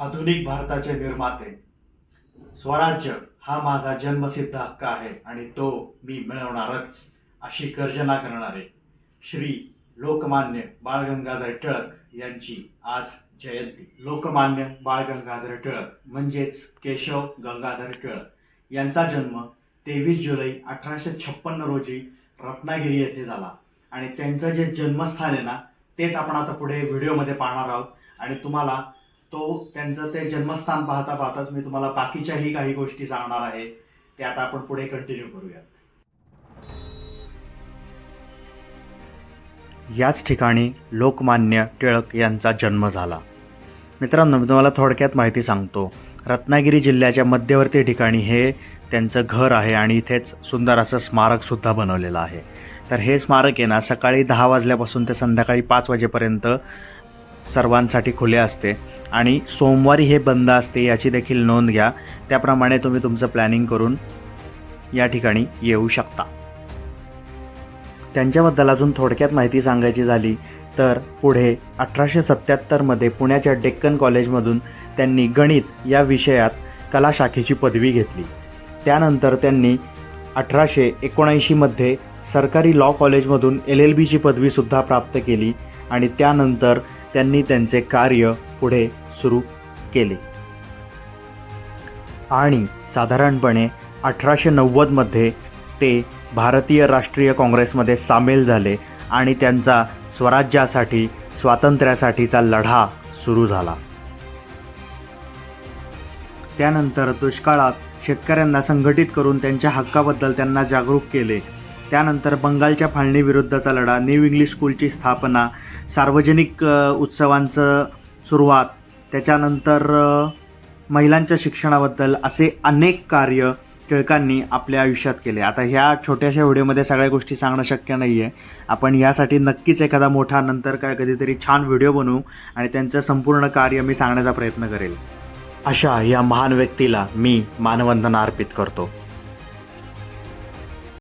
आधुनिक भारताचे निर्माते. स्वराज्य हा माझा जन्मसिद्ध हक्क आहे आणि तो मी मिळवणारच अशी गर्जना करणारे श्री लोकमान्य बाळ गंगाधर टिळक यांची आज जयंती. लोकमान्य बाळ गंगाधर टिळक म्हणजेच केशव गंगाधर टिळक यांचा जन्म तेवीस जुलै अठराशे छप्पन्न रोजी रत्नागिरी येथे झाला. आणि त्यांचं जे जन्मस्थान आहे ना तेच आपण आता पुढे व्हिडिओमध्ये पाहणार आहोत. आणि तुम्हाला तो त्यांचं ते जन्मस्थान पाहता पाहताच मी तुम्हाला बाकीच्याही काही गोष्टी सांगणार आहे ते आता आपण पुढे कंटिन्यू करूयात. याच ठिकाणी लोकमान्य टिळक यांचा जन्म झाला. मित्रांनो मी तुम्हाला थोडक्यात माहिती सांगतो. रत्नागिरी जिल्ह्याच्या मध्यवर्ती ठिकाणी हे त्यांचं घर आहे आणि इथेच सुंदर असं स्मारकसुद्धा बनवलेलं आहे. तर हे स्मारक आहे ना सकाळी दहा वाजल्यापासून ते संध्याकाळी पाच वाजेपर्यंत सर्वांसाठी खुले असते आणि सोमवारी हे बंद असते याची देखील नोंद घ्या. त्याप्रमाणे तुम्ही तुमचं प्लॅनिंग करून या ठिकाणी येऊ शकता. त्यांच्याबद्दल अजून थोडक्यात माहिती सांगायची झाली तर पुढे अठराशे सत्त्याहत्तरमध्ये पुण्याच्या डेक्कन कॉलेजमधून त्यांनी गणित या विषयात कला शाखेची पदवी घेतली. त्यानंतर त्यांनी अठराशे एकोणऐंशीमध्ये सरकारी लॉ कॉलेजमधून एल एल बीची पदवीसुद्धा प्राप्त केली. आणि त्यानंतर त्यांनी त्यांचे कार्य पुढे सुरू केले. आणि साधारणपणे अठराशे नव्वदमध्ये ते भारतीय राष्ट्रीय काँग्रेसमध्ये सामील झाले आणि त्यांचा स्वराज्यासाठी स्वातंत्र्यासाठीचा लढा सुरू झाला. त्यानंतर दुष्काळात शेतकऱ्यांना संघटित करून त्यांच्या हक्काबद्दल त्यांना जागरूक केले. त्यानंतर बंगालच्या फाळणीविरुद्धचा लढा न्यू इंग्लिश स्कूलची स्थापना सार्वजनिक उत्सवांचं सुरुवात त्याच्यानंतर महिलांच्या शिक्षणाबद्दल असे अनेक कार्य टिळकांनी आपल्या आयुष्यात केले. आता ह्या छोट्याशा व्हिडिओमध्ये सगळ्या गोष्टी सांगणं शक्य नाही आहे आपण यासाठी नक्कीच एखादा मोठा नंतर काय कधीतरी छान व्हिडिओ बनवू आणि त्यांचं संपूर्ण कार्य मी सांगण्याचा प्रयत्न करेल. अशा या महान व्यक्तीला मी मानवंदना अर्पित करतो.